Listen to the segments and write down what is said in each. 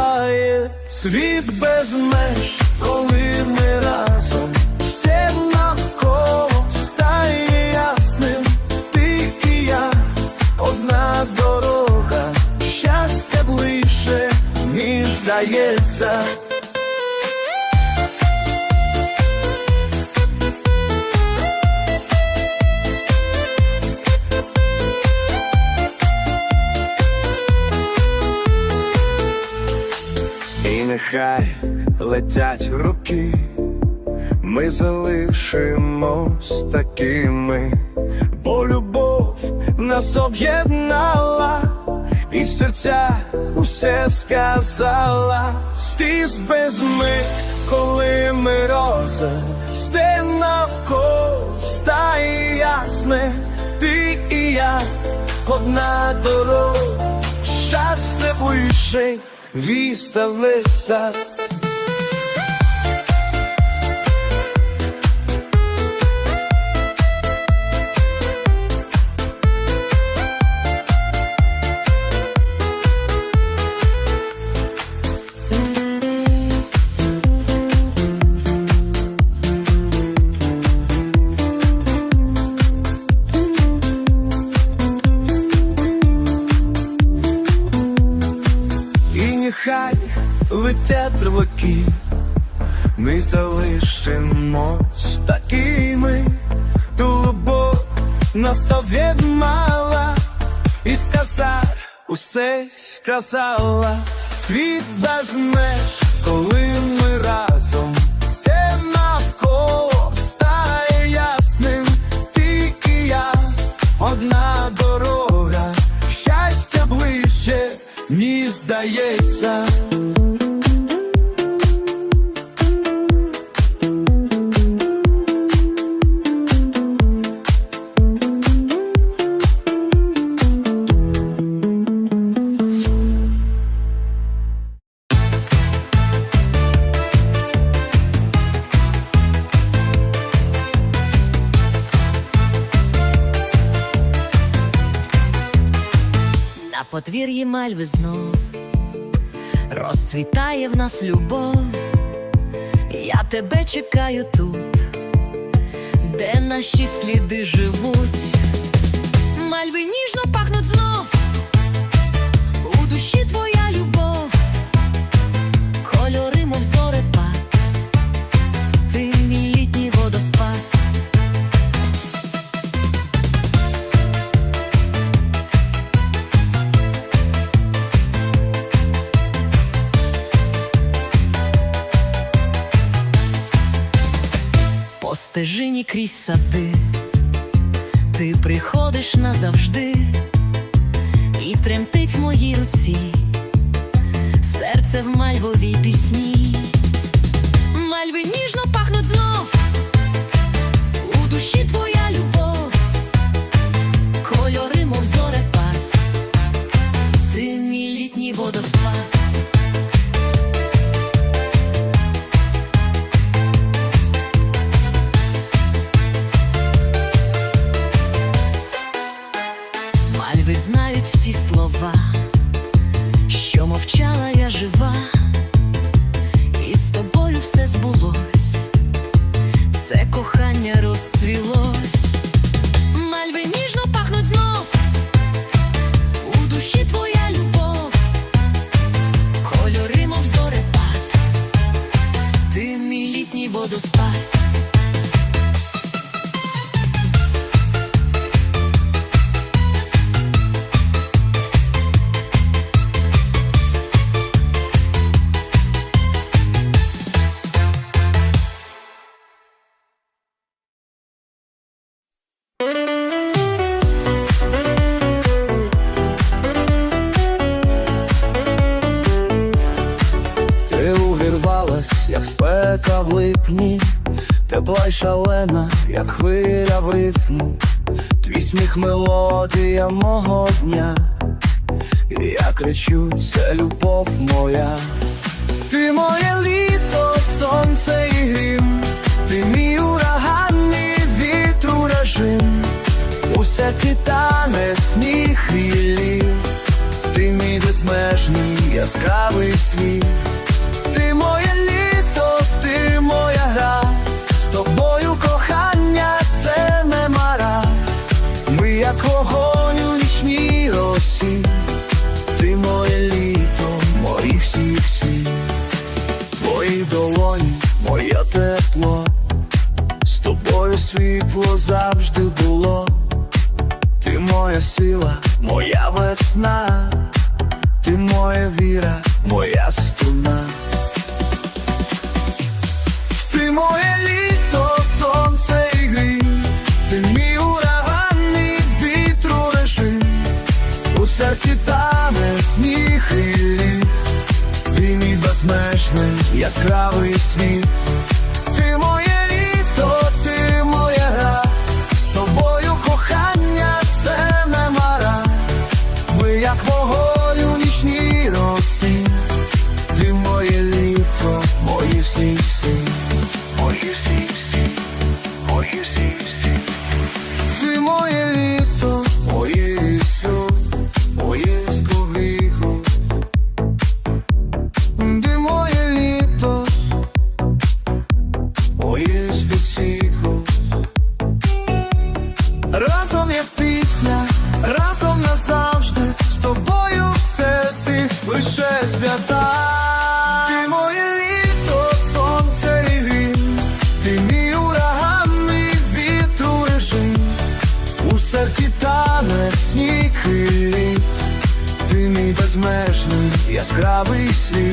оживає, світ без меж, коли ми разом, все стає ясним. Ти і я, одна дорога, щастя ближче, ніж здається. Нехай летять роки, ми залишимось такими, бо любов нас об'єднала, і серця усе сказала, стіс без ми, коли ми роза, сте навколо стає ясне, ти і я, одна дорога, щастя ближче, віста виста. І усе сказала, світ без коли ми разом, все навколо стає ясним, ти і я, одна дорога, щастя ближче, ніж здається. Подвір'ї мальви знов розцвітає в нас любов. Я тебе чекаю тут, де наші сліди живуть. Мальви ніжно пахнуть знов, у душі твоя любов, кольори, мов зорепад, стежині крізь сади, ти приходиш назавжди, і тремтить в моїй руці, серце в мальвовій пісні, мальви ніжно пахнуть знов, у душі твоя спека в липні, тепла й шалена, як хвиля в рифму, твій сміх мелодія мого дня, і я кричу, це любов моя. Ти моє літо, сонце і грім, ти мій ураганний вітру режим, у серці тане сніг і ти мій безмежний яскравий світ, гра, з тобою кохання це не мара, ми як вогонь у нічній росі, ти моє літо, мої всі всі. Твої долоні, моє тепло, з тобою світло завжди було. Ти моя сила, моя весна, ти моя віра, моя струна. Тане сніг і лід. Ти мій безмежний яскравий світ, свята. Ти моє літо, сонце і грім, ти мій ураганний вітру режим, у серці тане сніг і лід. Ти мій безмежний яскравий світ,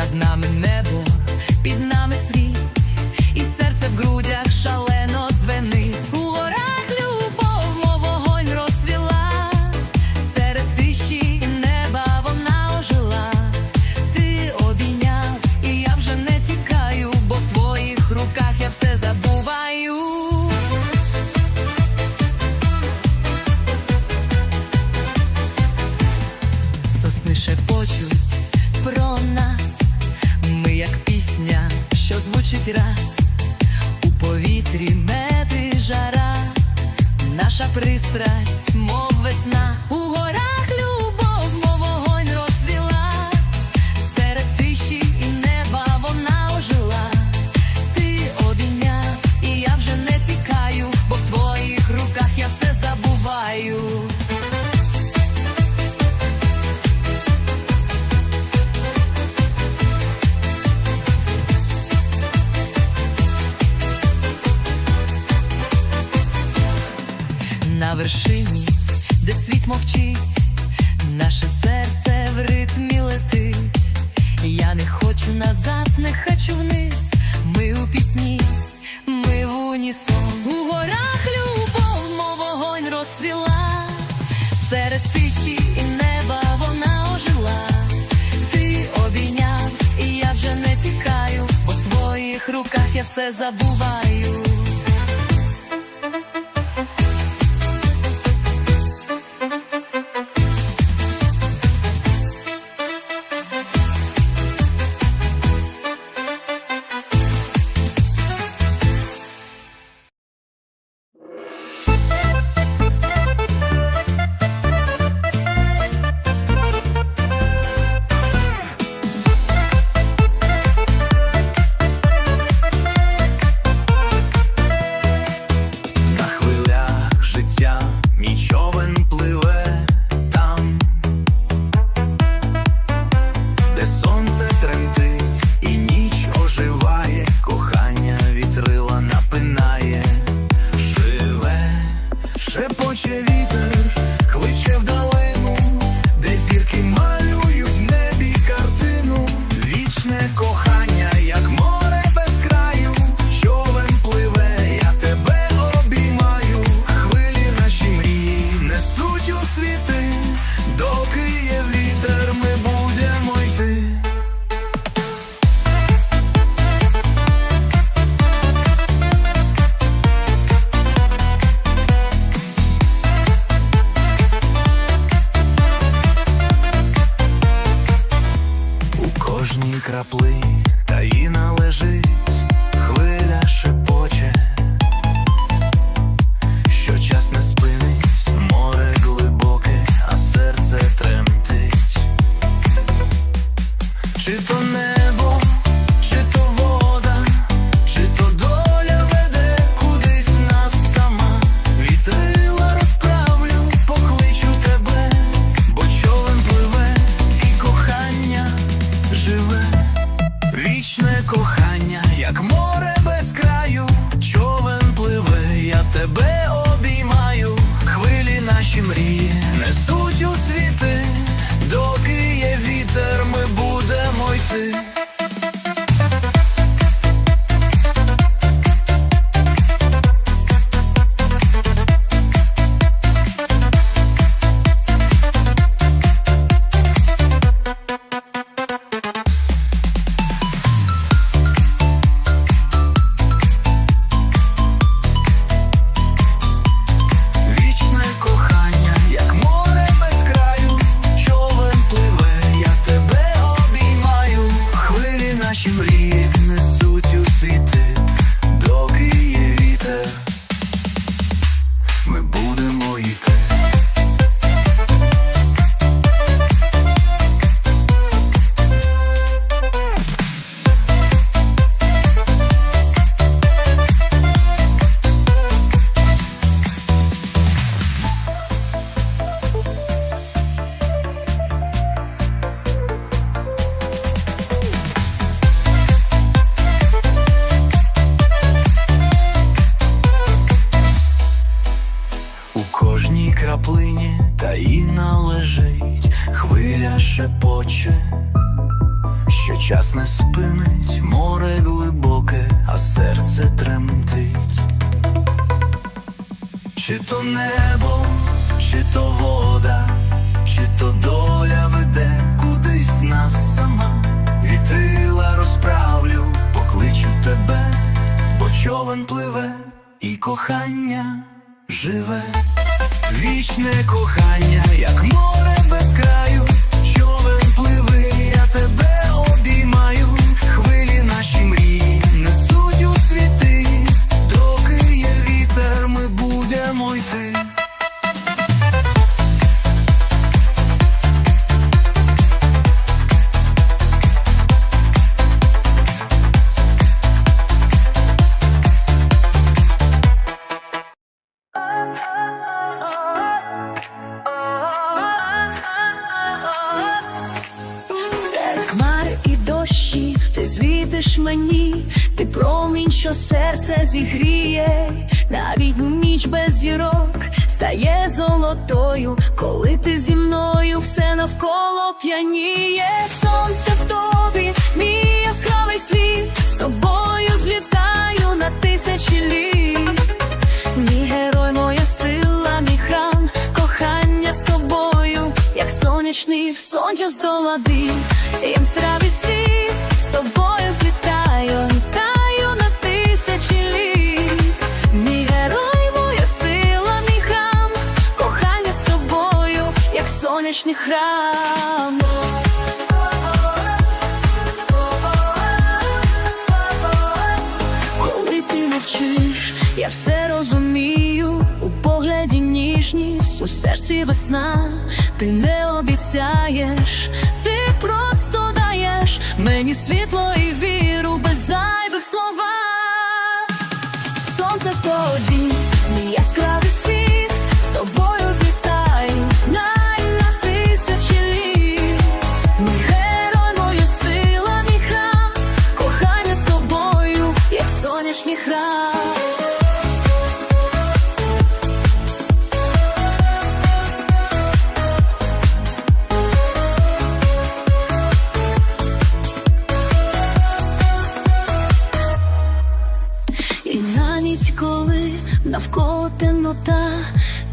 Над нами небо, під нами світ, звучить раз, у повітрі меди жара, наша пристрасть, мов весна, у горах наше серце в ритмі летить. Я не хочу назад, не хочу вниз. Ми у пісні, ми в унісон. У горах любов, мов вогонь розцвіла. Серед тиші і неба вона ожила. Ти обійняв, і я вже не тікаю, в твоїх руках я все забуваю. Чи то небо, чи то вода, чи то доля веде кудись нас сама, вітрила розправлю, покличу тебе, бо човен пливе і кохання живе. Вічне кохання, як море без краю, зірок стає золотою, коли ти зі мною все навколо п'яніє. Сонце в тобі, мій яскравий світ, з тобою злітаю на тисячі літ. Мій герой, моя сила, мій храм, кохання з тобою, як сонячний сончас до води, сонячний храм. Коли ти мовчиш, я все розумію, у погляді ніжність, у серці весна, ти не обіцяєш, ти просто даєш мені світло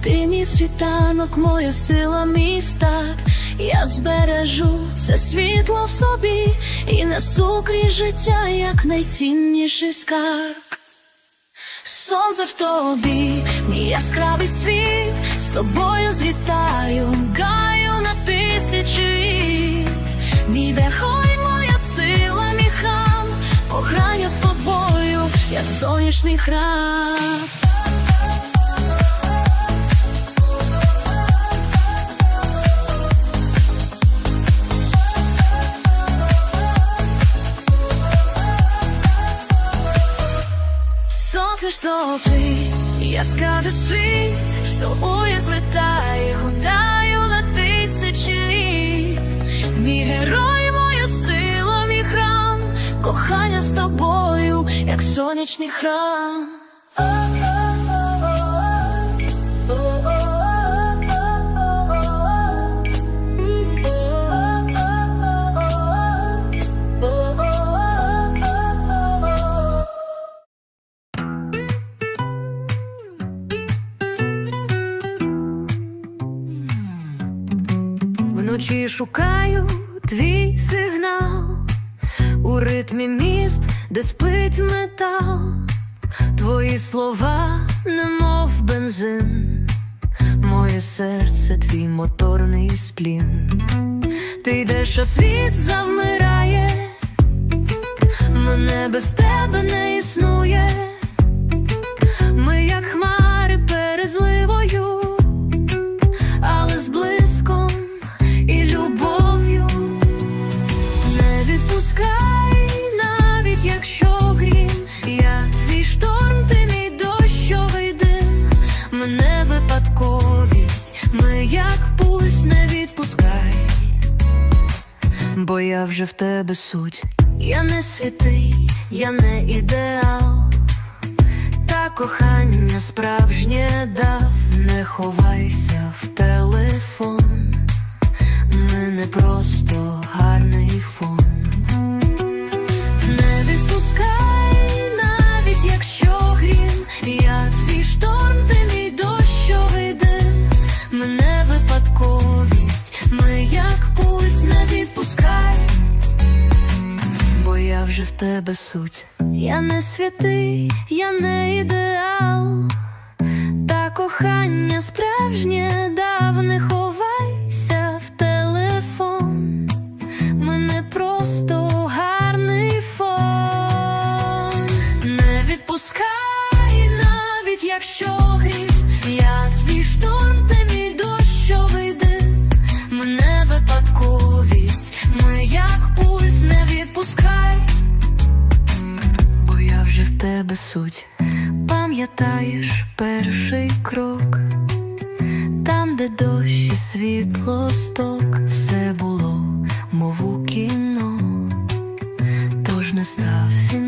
ти мій світанок, моя сила, мій стат. Я збережу це світло в собі і несу крізь життя, як найцінніший скарб. Сонце в тобі, мій яскравий світ, з тобою злітаю, гаю на тисячі. Мій верхой, моя сила, мій храм, кохання з тобою, я сонячний храм. Сонце ж Я скажу світ, з тобою злітаю, гудаю тисячі літ. Мій герой, моя сила, мій храм, кохання з тобою, як сонячний храм. Вночі шукаю твій сигнал у ритмі міст, де спить метал, твої слова, немов бензин, моє серце, твій моторний сплін. Ти йдеш, а світ завмирає, мене без тебе не існує. Ми, як хмари перед зливою, я вже в тебе суть. Я не святий, я не ідеал, та кохання справжнє дав, не ховайся в телефон. Ми не просто гарний фон. Тебе суть. Я не святий, я не ідеал. Та кохання справжнє суть. Пам'ятаєш перший крок, там, де дощ і світло сток, все було, мов у кіно, тож не став фінал,